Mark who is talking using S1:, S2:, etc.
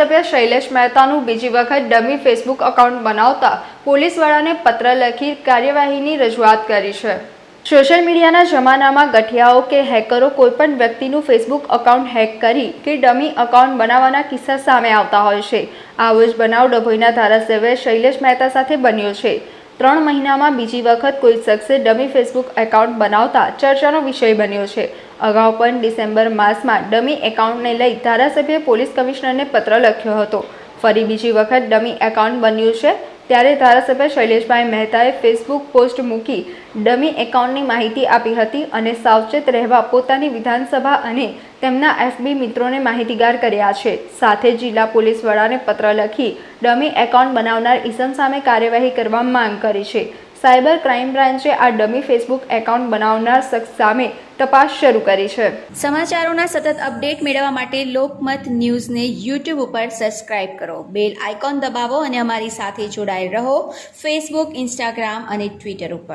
S1: ધારાસભ્ય શૈલેષ મહેતાનું બીજી વખત ડમી ફેસબુક એકાઉન્ટ બનાવતા પોલીસવાળાને પત્ર લખી કાર્યવાહીની રજૂઆત કરી છે. સોશિયલ મીડિયાના જમાનામાં ગઠિયાઓ કે હેકરો કોઈપણ વ્યક્તિનું ફેસબુક એકાઉન્ટ હેક કરી કે ડમી એકાઉન્ટ બનાવવાના કિસ્સા સામે આવતા હોય છે. આવો જ બનાવ ડભોઈના ધારાસભ્ય શૈલેષ મહેતા સાથે બન્યો છે. ત્રણ મહિનામાં બીજી વખત કોઈ શખ્સે ડમી ફેસબુક એકાઉન્ટ બનાવતા ચર્ચાનો વિષય બન્યો છે. અગાઉ પણ ડિસેમ્બર માસમાં ડમી એકાઉન્ટને લઈ ધારાસભ્યએ પોલીસ કમિશનરને પત્ર લખ્યો હતો. ફરી બીજી વખત ડમી એકાઉન્ટ બન્યું છે, ત્યારે ધારાસભ્ય શૈલેષભાઈ મહેતાએ ફેસબુક પોસ્ટ મૂકી ડમી એકાઉન્ટની માહિતી આપી હતી અને સાવચેત રહેવા પોતાની વિધાનસભા અને તેમના એફબી મિત્રોને માહિતીગાર કર્યા છે. સાથે જિલ્લા પોલીસ વડાને પત્ર લખી ડમી એકાઉન્ટ બનાવનાર ઈસમ સામે કાર્યવાહી કરવા માંગ કરી છે. સાયબર ક્રાઇમ બ્રાન્ચે આ ડમી ફેસબુક એકાઉન્ટ બનાવનાર શખ્સ સામે તપાસ શરૂ કરી છે.
S2: સમાચારોના સતત અપડેટ મેળવવા માટે લોકમત ન્યૂઝને યુટ્યુબ ઉપર સબસ્ક્રાઇબ કરો. બેલ આઇકોન દબાવો અને અમારી સાથે જોડાયેલ રહો ફેસબુક, ઇન્સ્ટાગ્રામ અને ટ્વિટર ઉપર.